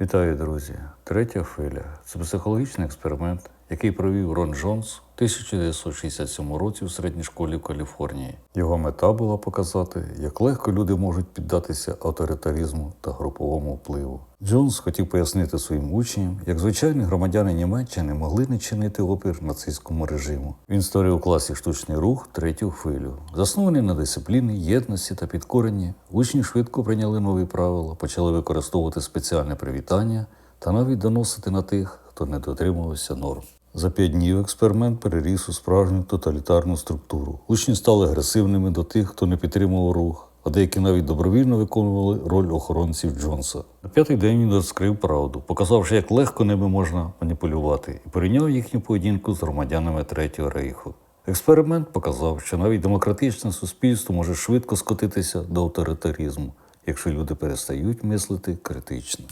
Вітаю, друзі! Третя хвиля це психологічний експеримент, який провів Рон Джонс у 1967 році в середній школі в Каліфорнії. Його мета була показати, як легко люди можуть піддатися авторитаризму та груповому впливу. Джонс хотів пояснити своїм учням, як звичайні громадяни Німеччини могли не чинити опір нацистському режиму. Він створив у класі штучний рух третю хвилю, заснований на дисципліні, єдності та підкоренні. Учні швидко прийняли нові правила, почали використовувати спеціальне привітання та навіть доносити на тих, хто не дотримувався норм. За п'ять днів експеримент переріс у справжню тоталітарну структуру. Учні стали агресивними до тих, хто не підтримував рух, а деякі навіть добровільно виконували роль охоронців Джонса. На п'ятий день він розкрив правду, показавши, як легко ними можна маніпулювати, і порівняв їхню поведінку з громадянами Третього рейху. Експеримент показав, що навіть демократичне суспільство може швидко скотитися до авторитаризму, якщо люди перестають мислити критично.